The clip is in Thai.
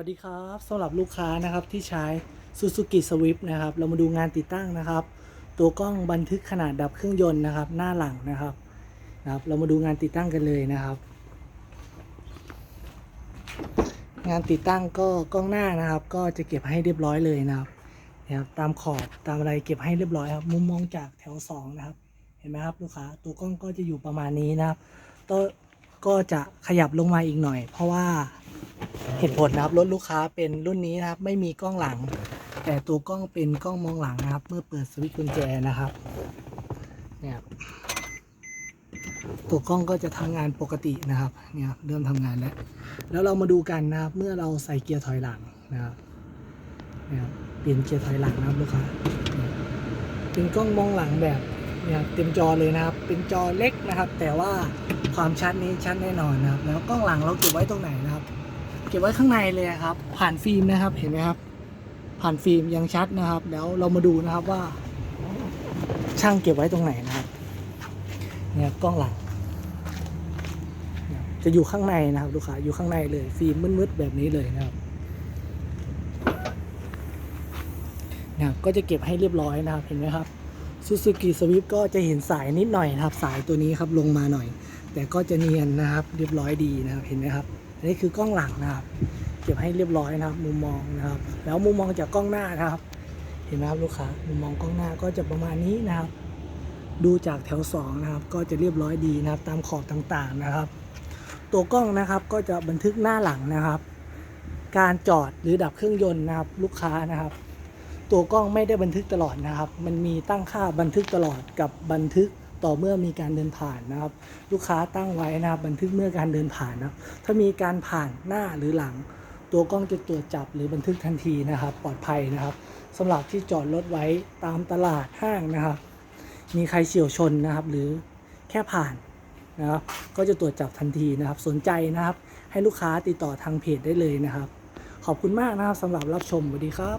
สวัสดีครับสำหรับลูกค้านะครับที่ใช้ Suzuki Swift นะครับ เรามาดูงานติดตั้งนะครับ ตัวกล้องบันทึกขนาดดับเครื่องยนต์นะครับ หน้าหลังนะครับนะครับ เรามาดูงานติดตั้งกันเลยนะครับ งานติดตั้งก็กล้องหน้านะครับ ก็จะเก็บให้เรียบร้อยเลยนะครับนะครับตามขอบตามอะไรเก็บให้เรียบร้อยครับ มุมมองจากแถวสองนะครับ เห็นไหมครับลูกค้าตัวกล้องก็จะอยู่ประมาณนี้นะครับตัวก็จะขยับลงมาอีกหน่อย เพราะว่า เหตุผลนะครับรถลูกค้าเป็นรุ่นนี้นะครับ ไม่มีกล้องหลัง แต่ตัวกล้องเป็นกล้องมองหลังนะครับ เมื่อเปิดสวิตช์กุญแจนะครับเนี่ยตัวกล้องก็จะทำงานปกตินะครับเนี่ยเริ่มทำงานแล้ว แล้วเรามาดูกันนะครับเมื่อเราใส่เกียร์ถอยหลังนะครับเนี่ยเปลี่ยนเกียร์ถอยหลังนะครับลูกค้าเป็นกล้องมองหลังแบบเนี่ยเต็มจอเลยนะครับ เป็นจอเล็กนะครับ แต่ว่าความชัดนี้ชัดแน่นอนนะครับ แล้วกล้องหลังเราเก็บไว้ตรงไหนนะครับ เก็บไว้ข้างในเลยครับ ผ่านฟิล์มนะครับเห็นไหมครับ ผ่านฟิล์มยังชัดนะครับแล้วเรามาดูนะครับว่า ช่างเก็บไว้ตรงไหนนะครับ เนี่ยกล้องหลังจะอยู่ข้างในนะครับลูกค้าอยู่ข้างในเลยฟิล์มมืดๆแบบนี้เลยนะครับเนี่ยก็จะเก็บให้เรียบร้อยนะครับเห็นไหมครับซูซูกิสวิฟก็จะเห็นสายนิดหน่อยนะครับ สายตัวนี้ครับลงมาหน่อย แต่ก็จะเนียนนะครับ เรียบร้อยดีนะครับเห็นไหมครับ อันนี้คือกล้องหลังนะครับ เก็บให้เรียบร้อยนะครับ มุมมองนะครับ แล้วมุมมองจากกล้องหน้านะครับ เห็นไหมครับลูกค้ามุมมองกล้องหน้าก็จะประมาณนี้นะครับ ดูจากแถวสองนะครับ ก็จะเรียบร้อยดีนะครับ ตามขอบต่างๆนะครับ ตัวกล้องนะครับก็จะบันทึกหน้าหลังนะครับ การจอดหรือดับเครื่องยนต์นะครับ ลูกค้านะครับ ตัวกล้องไม่ได้บันทึกตลอดนะครับ มันมีตั้งค่าบันทึกตลอดกับบันทึก ต่อเมื่อมีการเดินผ่านนะครับ ลูกค้าตั้งไว้นะครับบันทึกเมื่อการเดินผ่านนะครับ ถ้ามีการผ่านหน้าหรือหลัง ตัวกล้องจะตรวจจับหรือบันทึกทันทีนะครับ ปลอดภัยนะครับสำหรับที่จอดรถไว้ตามตลาดห้างนะครับ มีใครเฉี่ยวชนนะครับ หรือแค่ผ่านนะครับก็จะตรวจจับทันทีนะครับ สนใจนะครับ ให้ลูกค้าติดต่อทางเพจได้เลยนะครับ ขอบคุณมากนะครับสำหรับรับชมสวัสดีครับ